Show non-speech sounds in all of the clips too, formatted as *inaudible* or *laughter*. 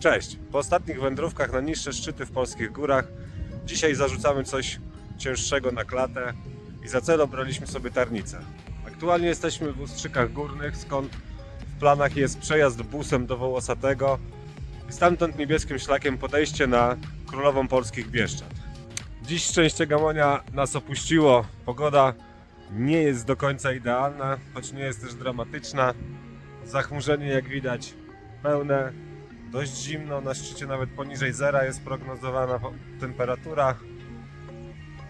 Cześć! Po ostatnich wędrówkach na niższe szczyty w polskich górach dzisiaj zarzucamy coś cięższego na klatę i za cel obraliśmy sobie tarnicę. Aktualnie jesteśmy w Ustrzykach Górnych, skąd w planach jest przejazd busem do Wołosatego i stamtąd niebieskim szlakiem podejście na Królową Polskich Bieszczad. Dziś szczęście Gamonia nas opuściło. Pogoda nie jest do końca idealna, choć nie jest też dramatyczna. Zachmurzenie jak widać pełne, dość zimno, na szczycie nawet poniżej zera jest prognozowana temperatura.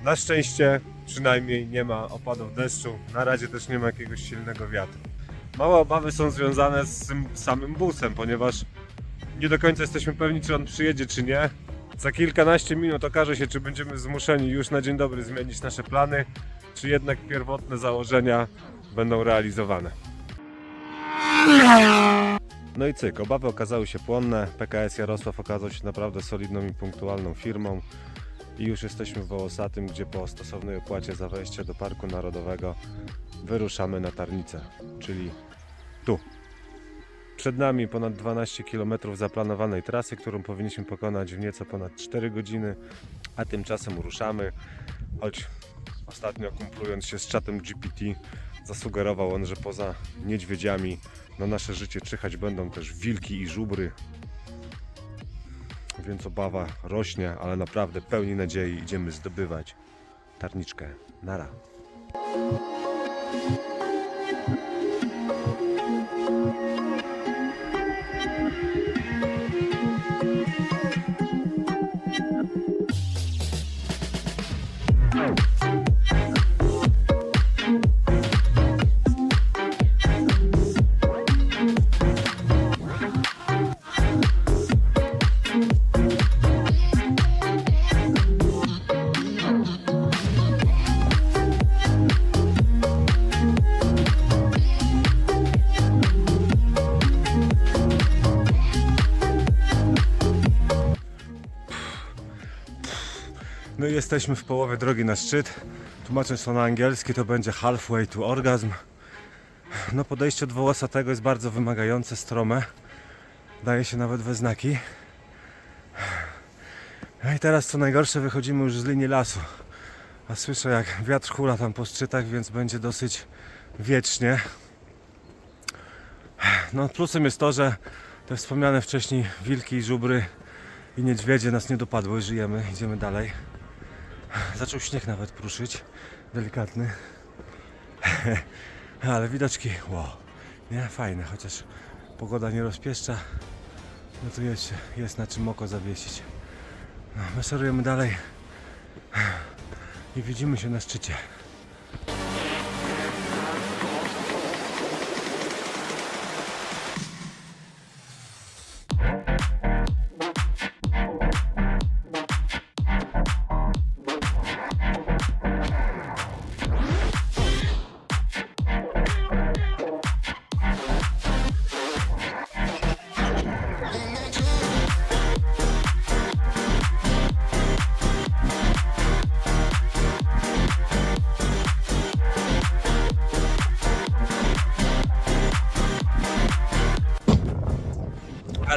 Na szczęście przynajmniej nie ma opadów deszczu, na razie też nie ma jakiegoś silnego wiatru. Małe obawy są związane z samym busem, ponieważ nie do końca jesteśmy pewni, czy on przyjedzie, czy nie. Za kilkanaście minut okaże się, czy będziemy zmuszeni już na dzień dobry zmienić nasze plany, czy jednak pierwotne założenia będą realizowane. No i cyk, obawy okazały się płonne. PKS Jarosław okazał się naprawdę solidną i punktualną firmą. I już jesteśmy w Wołosatym, gdzie po stosownej opłacie za wejście do Parku Narodowego wyruszamy na Tarnicę, czyli tu. Przed nami ponad 12 km zaplanowanej trasy, którą powinniśmy pokonać w nieco ponad 4 godziny, a tymczasem ruszamy, choć ostatnio kumplując się z czatem GPT zasugerował on, że poza niedźwiedziami na nasze życie czyhać będą też wilki i żubry. Więc obawa rośnie, ale naprawdę pełni nadziei idziemy zdobywać tarniczkę. Nara. I jesteśmy w połowie drogi na szczyt. Tłumacząc to na angielski, to będzie halfway to orgasm. No podejście od Wołosatego jest bardzo wymagające, strome. Daje się nawet we znaki. No i teraz co najgorsze wychodzimy już z linii lasu. A słyszę jak wiatr hula tam po szczytach, więc będzie dosyć wiecznie. No plusem jest to, że te wspomniane wcześniej wilki żubry i niedźwiedzie nas nie dopadły, żyjemy, idziemy dalej. Zaczął śnieg nawet pruszyć, delikatny. *laughs* Ale widoczki, wow, nie, fajne, chociaż pogoda nie rozpieszcza, no to jest, jest na czym oko zawiesić. No, maszerujemy dalej i widzimy się na szczycie.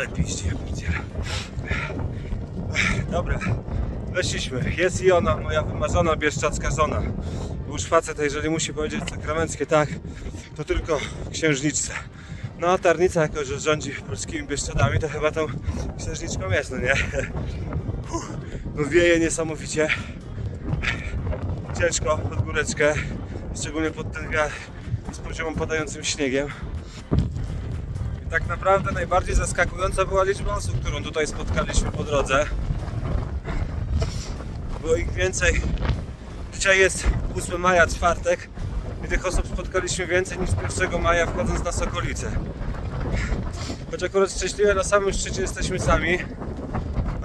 Ale piście, ja pierdzielę. Dobra, weszliśmy. Jest i ona, moja wymarzona bieszczacka żona. Bo Już facet, jeżeli musi powiedzieć sakramenckie tak, to tylko księżniczce. No a Tarnica, jako że rządzi polskimi Bieszczadami, to chyba tą księżniczką jest, no nie? No wieje niesamowicie. Ciężko pod góreczkę, szczególnie pod ten wiatr z poziomem padającym śniegiem. Tak naprawdę najbardziej zaskakująca była liczba osób, którą tutaj spotkaliśmy po drodze. Było ich więcej. Dzisiaj jest 8 maja, czwartek i tych osób spotkaliśmy więcej niż 1 maja wchodząc na Sokolicę. Choć akurat szczęśliwie na samym szczycie jesteśmy sami,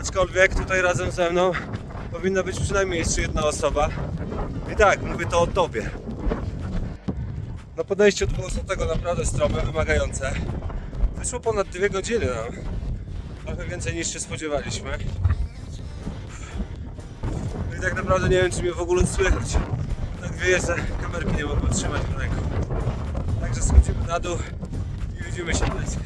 aczkolwiek tutaj razem ze mną powinna być przynajmniej jeszcze jedna osoba. I tak, mówię to o tobie. Na podejściu do tego naprawdę strome, wymagające. Wyszło ponad dwie godziny nam. Trochę więcej niż się spodziewaliśmy. No i tak naprawdę nie wiem czy mnie w ogóle słychać. Tak że kamerki nie mogę trzymać w ręku. Także schodzimy na dół i widzimy się w.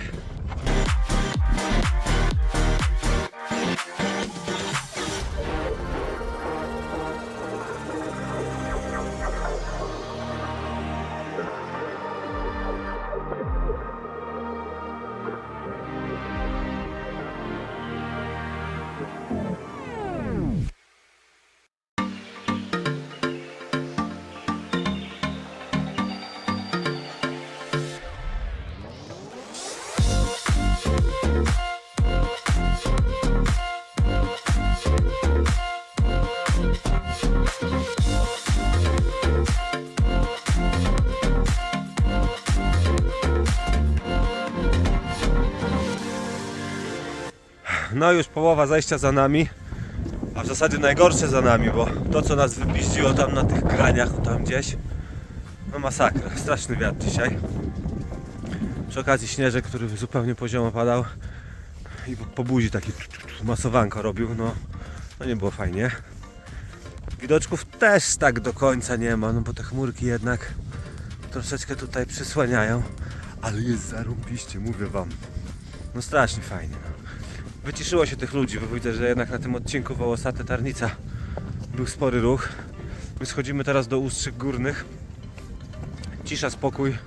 No już połowa zajścia za nami, a w zasadzie najgorsze za nami, bo to co nas wypiździło tam na tych graniach, tam gdzieś, no masakra, straszny wiatr dzisiaj. Przy okazji śnieżek, który zupełnie poziomo padał i po- buzi taki masowanko robił, no, no nie było fajnie. Widoczków też tak do końca nie ma, no bo te chmurki jednak troszeczkę tutaj przysłaniają, ale jest zarąbiście, mówię wam. No strasznie fajnie. No. Wyciszyło się tych ludzi, bo widzę, że jednak na tym odcinku Wołosate Tarnica był spory ruch. My schodzimy teraz do Ustrzyk Górnych. Cisza, spokój.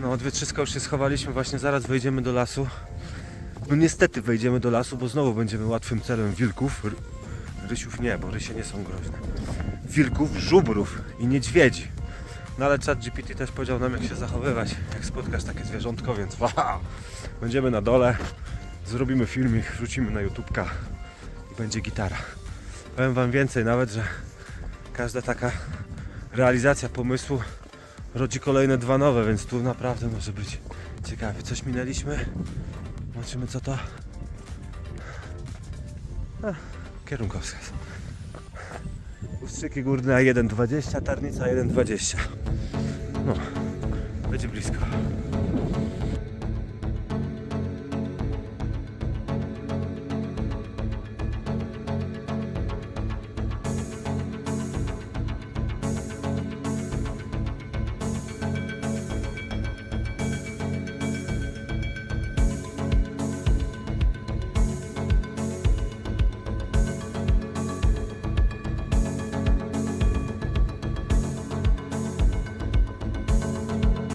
No, dwie trzyska już się schowaliśmy, właśnie zaraz wejdziemy do lasu. No niestety wejdziemy do lasu, bo znowu będziemy łatwym celem wilków. Rysiów nie, bo rysie nie są groźne. Wilków, żubrów i niedźwiedzi. No ale chat GPT też powiedział nam jak się zachowywać, jak spotkasz takie zwierzątko, więc *laughs* wow. Będziemy na dole, zrobimy filmik, wrzucimy na YouTubka i będzie gitara. Powiem wam więcej nawet, że każda taka realizacja pomysłu rodzi kolejne dwa nowe, więc tu naprawdę może być ciekawie. Coś minęliśmy, zobaczymy co to. A, kierunkowskaz. Ustrzyki górne A1,20, tarnica 1,20. No, będzie blisko.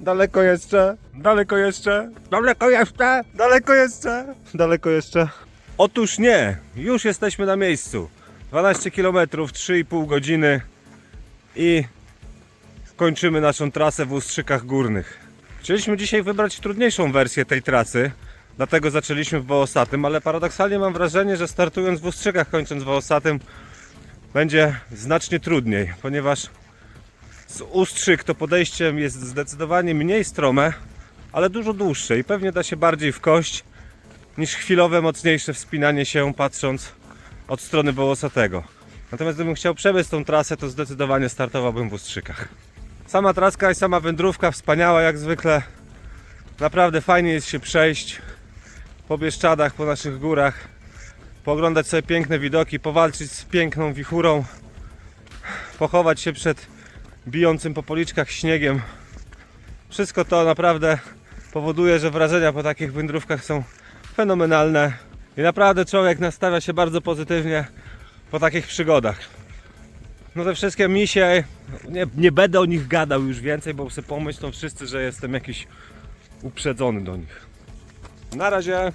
Daleko jeszcze, daleko jeszcze, daleko jeszcze, daleko jeszcze, daleko jeszcze. Otóż nie, już jesteśmy na miejscu. 12 km, 3,5 godziny i kończymy naszą trasę w Ustrzykach Górnych. Chcieliśmy dzisiaj wybrać trudniejszą wersję tej trasy, dlatego zaczęliśmy w Wołosatym, ale paradoksalnie mam wrażenie, że startując w Ustrzykach, kończąc w Wołosatym, będzie znacznie trudniej, ponieważ z Ustrzyk to podejściem jest zdecydowanie mniej strome, ale dużo dłuższe i pewnie da się bardziej w kość niż chwilowe, mocniejsze wspinanie się patrząc od strony Wołosatego. Natomiast gdybym chciał przebyć tą trasę, to zdecydowanie startowałbym w Ustrzykach. Sama traska i sama wędrówka wspaniała jak zwykle. Naprawdę fajnie jest się przejść po Bieszczadach, po naszych górach, pooglądać sobie piękne widoki, powalczyć z piękną wichurą, pochować się przed bijącym po policzkach śniegiem. Wszystko to naprawdę powoduje, że wrażenia po takich wędrówkach są fenomenalne i naprawdę człowiek nastawia się bardzo pozytywnie po takich przygodach. No te wszystkie misie, nie, nie będę o nich gadał już więcej, bo sobie pomyślą wszyscy, że jestem jakiś uprzedzony do nich. Na razie.